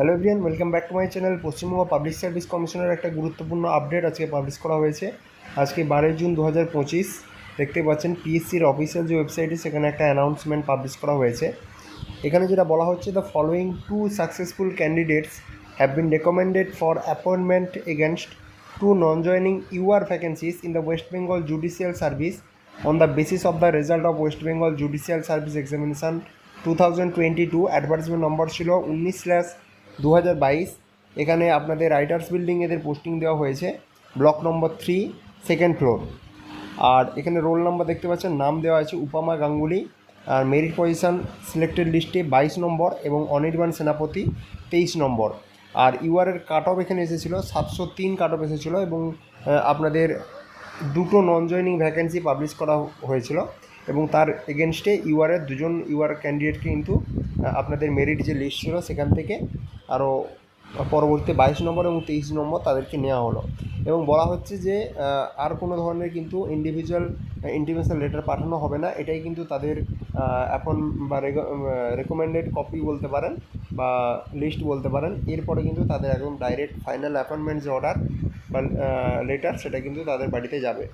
Hello everyone welcome back to my channel Paschimbanga public service কমিশনের একটা গুরুত্বপূর্ণ update আজকে পাবলিশ করা হয়েছে। আজকে বারোই জুন দু হাজার পঁচিশ, দেখতে পাচ্ছেন পিএসসির অফিসিয়াল যে ওয়েবসাইটে সেখানে একটা অ্যানাউন্সমেন্ট পাবলিশ করা হয়েছে। এখানে যেটা বলা হচ্ছে the following two successful candidates have been recommended for appointment against two non joining UR vacancies in the West Bengal judicial service on the basis of the result of West Bengal judicial service Examination two thousand twenty two advertisement number ছিল উনিশ slash দু হাজার বাইশ, এখানে আপনাদের writers building এদের posting দেওয়া হয়েছে। Block number three second floor আর এখানে রোল নাম্বার দেখতে পাচ্ছেন, নাম দেওয়া আছে উপামা গাঙ্গুলি। আর মেরিট পজিশন সিলেক্টেড লিস্টে বাইশ নম্বর এবং অনির্বাণ সেনাপতি তেইশ নম্বর। আর ইউআরের কাট অফ এখানে এসেছিল, সাতশো তিন কাট অফ এসেছিল এবং আপনাদের দুটো নন জয়নিং ভ্যাকেন্সি পাবলিশ করা হয়েছিল। এবং তার এগেনস্টে ইউআরের দুজন ইউআর ক্যান্ডিডেটকে কিন্তু আপনাদের মেরিট যে লিস্ট ছিল সেখান থেকে আরও পরবর্তী বাইশ নম্বর এবং তেইশ নম্বর তাদেরকে নেওয়া হলো। এবং বলা হচ্ছে যে আর কোনো ধরনের কিন্তু ইন্ডিভিজুয়াল ইন্টিমেশন লেটার পাঠানো হবে না। এটাই কিন্তু তাদের এখন বা রেকমেন্ডেড কপি বলতে পারেন বা লিস্ট বলতে পারেন। এরপরে কিন্তু তাদের একদম ডাইরেক্ট ফাইনাল অ্যাপয়েন্টমেন্ট যে অর্ডার বা লেটার সেটা কিন্তু তাদের বাড়িতে যাবে।